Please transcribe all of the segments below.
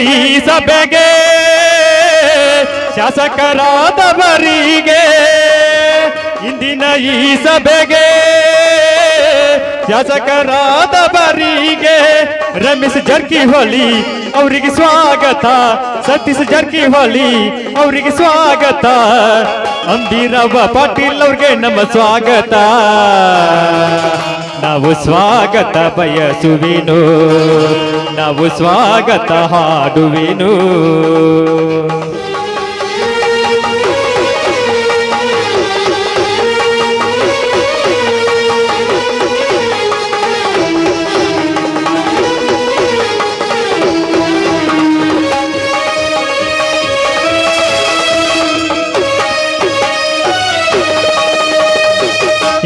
ಈ ಸಭೆಗೆ ಶಾಸಕರಾದವರಿಗೆ ಇಂದಿನ ಈ ಸಭೆಗೆ, ಶಾಸಕರಾದವರಿಗೆ ರಮೇಶ್ ಜಾರಕಿಹೊಳಿ ಅವರಿಗೆ ಸ್ವಾಗತ, ಸತೀಶ್ ಜಾರಕಿಹೊಳಿ ಅವರಿಗೆ ಸ್ವಾಗತ, ಅಂಬಿರವ್ವ ಪಾಟೀಲ್ ಅವ್ರಿಗೆ ನಮ್ಮ ಸ್ವಾಗತ. ನಾವು ಸ್ವಾಗತ ಬಯಸುವಿನು. ನಾವು ಸ್ವಾಗತ ಹಾಡುವೆನು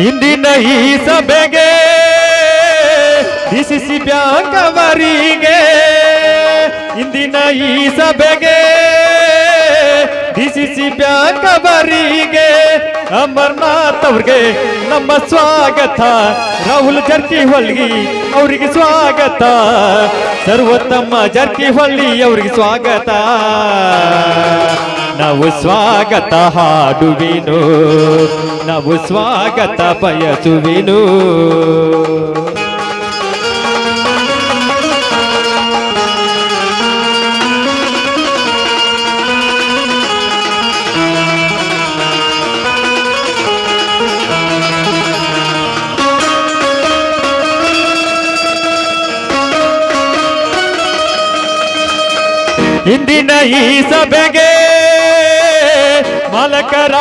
ಇಂದಿನ ಈ ಸಭೆಗೆ ಡಿಸಿಸಿ ಬ್ಯಾಂಕ್ ಅವರಿಗೆ ಇಂದಿನ ಈ ಸಭೆಗೆ ಡಿಸಿಸಿ ಬ್ಯಾಂಕ್ ಅವರಿಗೆ ಅಮರ್ನಾಥ್ ಅವ್ರಿಗೆ ನಮ್ಮ ಸ್ವಾಗತ. ರಾಹುಲ್ ಜರ್ಕಿಹೊಳ್ಳಿ ಅವರಿಗೆ ಸ್ವಾಗತ. ಸರ್ವೋತ್ತಮ ಜರ್ಕಿಹೊಳ್ಳಿ ಅವ್ರಿಗೆ ಸ್ವಾಗತ. ನಾವು ಸ್ವಾಗತ ಹಾಡುವೆನು. ನಾವು ಸ್ವಾಗತ ಬಯಸುವಿನು. ಇಂದಿನ ಈ ಸಭೆಗೆ ಮಾಲಕರಾದವರಿಗೆ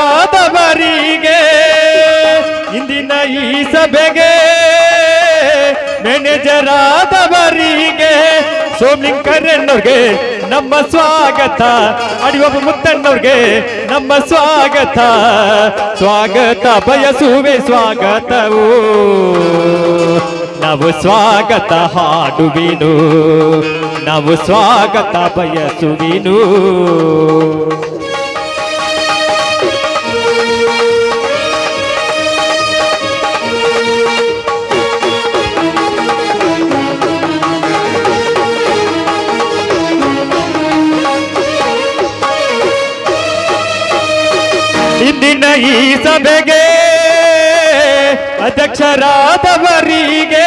ಇಂದಿನ ಈ ಸಭೆಗೆ ಮ್ಯಾನೇಜರ್ ಆದವರಿಗೆ ನಮ್ಮ ಸ್ವಾಗತ. ಅಡಿಯೊಬ್ಬ ಮುತ್ತಣ್ಣವ್ರಿಗೆ ನಮ್ಮ ಸ್ವಾಗತ. ಸ್ವಾಗತ, ಬಯಸುವೆ ಸ್ವಾಗತವು. ನಾವು ಸ್ವಾಗತ ಹಾಡುವಿನು. ನಾವು ಸ್ವಾಗತ ಬಯಸುವಿನು ಇಂದಿನ ಈ ಸಭೆಗೆ ಅಧ್ಯಕ್ಷರಾದವರಿಗೆ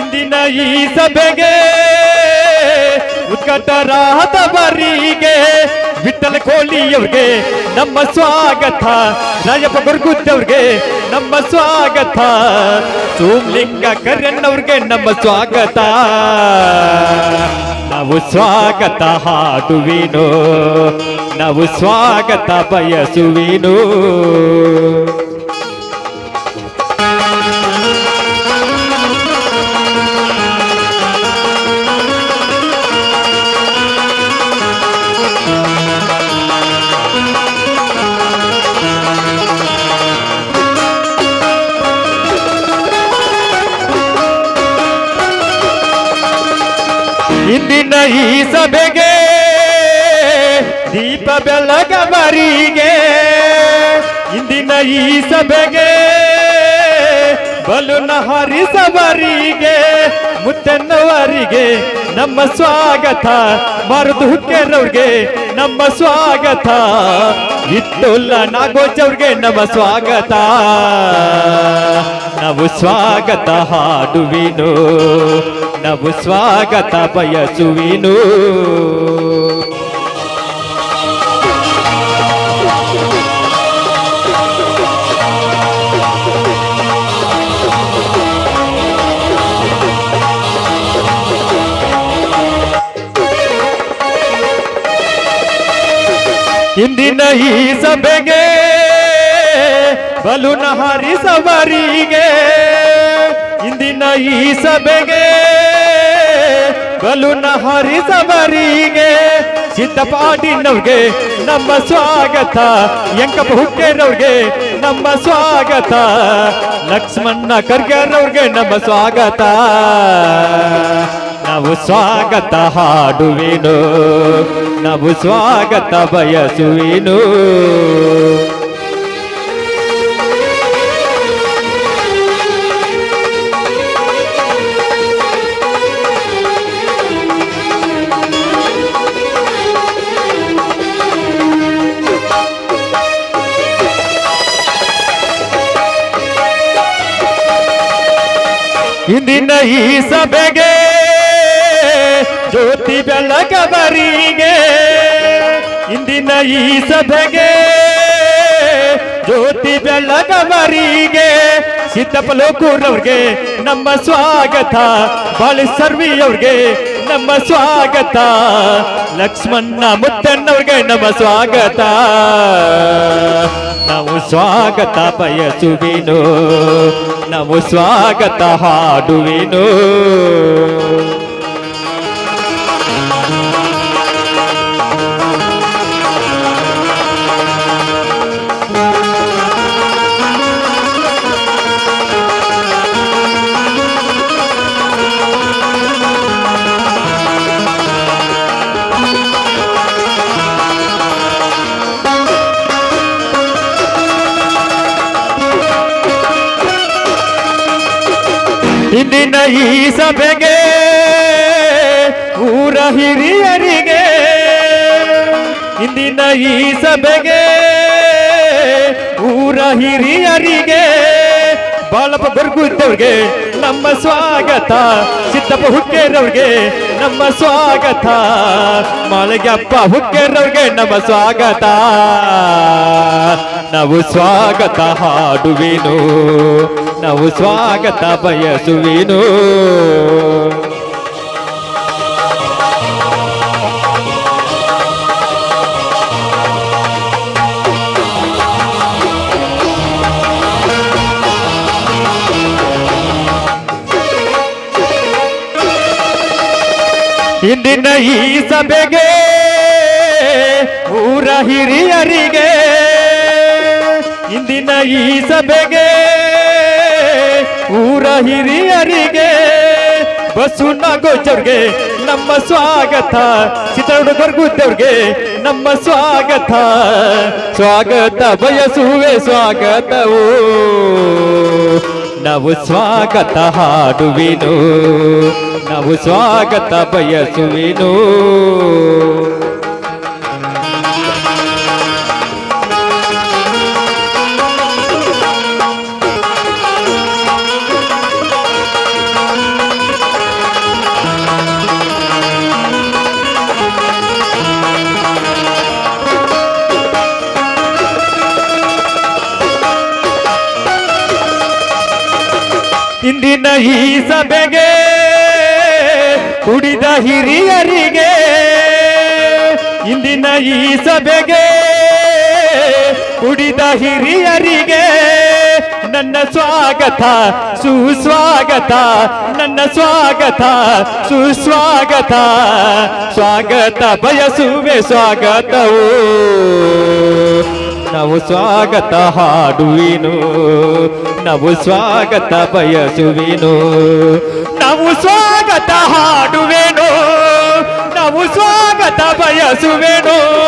ಇಂದಿನ ಈ ಸಭೆಗೆ ಉದ್ಘಾಟರಾದವರಿಗೆ ವಿಠಲ ಕೋಲಿಯವ್ರಿಗೆ ನಮ್ಮ ಸ್ವಾಗತ. ರಾಜಪ್ಪ ಗುರುಗುತ್ತವ್ರಿಗೆ ನಮ್ಮ ಸ್ವಾಗತ. ಸೋಮಲಿಂಗ ಕರ್ಯಣ್ಣವ್ರಿಗೆ ನಮ್ಮ ಸ್ವಾಗತ. ನಾವು ಸ್ವಾಗತ ಹಾಡುವಿನು ನಾವು ಸ್ವಾಗತ ಬಯಸುವಿನು ಇಂದಿನ ಈ ಸಭೆಗೆ ದೀಪ ಬೆಳಗವರಿಗೆ ಇಂದಿನ ಈ ಸಭೆಗೆ ಬಲುನ ಹರಿಸವರಿಗೆ, ಮುತ್ತನ್ನವರಿಗೆ ನಮ್ಮ ಸ್ವಾಗತ. ಮರುದು ಹುಕ್ಕೇರವ್ರಿಗೆ ನಮ್ಮ ಸ್ವಾಗತ. ಇತ್ತುಲ್ಲ ನಾಗೋಜ್ ಅವ್ರಿಗೆ ನಮ್ಮ ಸ್ವಾಗತ. ನಾವು ಸ್ವಾಗತ ಹಾಡುವಿನು. ನಾವು ಸ್ವಾಗತ ಬಯಸುವಿನು. ಇಂದಿನ ಈ ಸಭೆಗೆ ಬಲುನ ಸವಾರಿಗೆ ಇಂದಿನ ಈ ಸಭೆಗೆ ಬಲುನ ಸವಾರಿಗೆ ಸಿದ್ದಪಾಡಿನವ್ರಿಗೆ ನಮ್ಮ ಸ್ವಾಗತ. ಎಂಕಪ್ಪ ಹುಕ್ಕೇರವ್ರಿಗೆ ನಮ್ಮ ಸ್ವಾಗತ. ಲಕ್ಷ್ಮಣ್ಣ ಖರ್ಗೆರವ್ರಿಗೆ ನಮ್ಮ ಸ್ವಾಗತ. ನಾವು ಸ್ವಾಗತ ಹಾಡುವೆನು. ನಾವು ಸ್ವಾಗತ ಬಯಸುವೆನು. ಇಂದಿನ ಈ ಸಭೆಗೆ ಜ್ಯೋತಿ ಬೆಳಗವರಿಗೆ, ಇಂದಿನ ಈ ಸಭೆಗೆ. ಜ್ಯೋತಿ ಬೆಳಗವರಿಗೆ ಸಿದ್ದಪಲೋಕೂರವ್ರಿಗೆ ನಮ್ಮ ಸ್ವಾಗತ. ಬಾಳಿ ಸರ್ವಿ ಅವ್ರಿಗೆ ನಮ್ಮ ಸ್ವಾಗತ. ಲಕ್ಷ್ಮಣ ಮುತ್ತಣ್ಣವ್ರಿಗೆ ನಮ್ಮ ಸ್ವಾಗತ. ನಾವು ಸ್ವಾಗತ ಬಯಸುವಿನು. ನಾವು ಸ್ವಾಗತ ಹಾಡುವಿನು. ಇಂದಿನ ಈ ಸಭೆಗೆ ಊರ ಹಿರಿಯರಿಗೆ ಇಂದಿನ ಈ ಸಭೆಗೆ ಊರ ಹಿರಿಯರಿಗೆ ಬಾಳಪ್ಪ ಬರ್ಗುತ್ತವ್ರಿಗೆ ನಮ್ಮ ಸ್ವಾಗತ, ಸಿದ್ದಪ್ಪ ಹುಕ್ಕೇರವ್ರಿಗೆ ನಮ್ಮ ಸ್ವಾಗತ, ಮಾಳಗ್ಯಪ್ಪ ಹುಕ್ಕೇರವ್ರಿಗೆ ನಮ್ಮ ಸ್ವಾಗತ. ನಾವು ಸ್ವಾಗತ ಹಾಡುವೆನು. ನಾವು ಸ್ವಾಗತ ಬಯಸುವೆನು. ಇಂದಿನ ಈ ಸಭೆಗೆ ಊರ ಹಿರಿಯರಿಗೆ ಇಂದಿನ ಈ ಸಭೆಗೆ ಊರ ಹಿರಿಯರಿಗೆ ಬಸ್ಸು ನಾಗೋಚವ್ರಿಗೆ ನಮ್ಮ ಸ್ವಾಗತ. ಗರ್ಗುತ್ತವ್ರಿಗೆ ನಮ್ಮ ಸ್ವಾಗತ. ಸ್ವಾಗತ ಬಯಸುವೆ, ಸ್ವಾಗತವು. ನಾವು ಸ್ವಾಗತ ಹಾಡುವಿನು. ನಾವು ಸ್ವಾಗತ ಬಯಸುವಿನು. ಇಂದಿನ ಈ ಸಭೆಗೆ, ಕುಡಿದ ಹಿರಿಯರಿಗೆ, ಇಂದಿನ ಈ ಸಭೆಗೆ, ಕುಡಿದ ಹಿರಿಯರಿಗೆ ನನ್ನ ಸ್ವಾಗತ, ಸುಸ್ವಾಗತ, ನನ್ನ ಸ್ವಾಗತ, ಸುಸ್ವಾಗತ. ಸ್ವಾಗತ ಬಯಸುವೆ ಸ್ವಾಗತವು. ನಾವು ಸ್ವಾಗತ ಹಾಡುವಿನು. ನಾವು ಸ್ವಾಗತ ಬಯಸುವಿನು. ನಾವು ಸ್ವಾಗತ ಹಾಡುವೆನು. ನಾವು ಸ್ವಾಗತ ಬಯಸುವೆನು.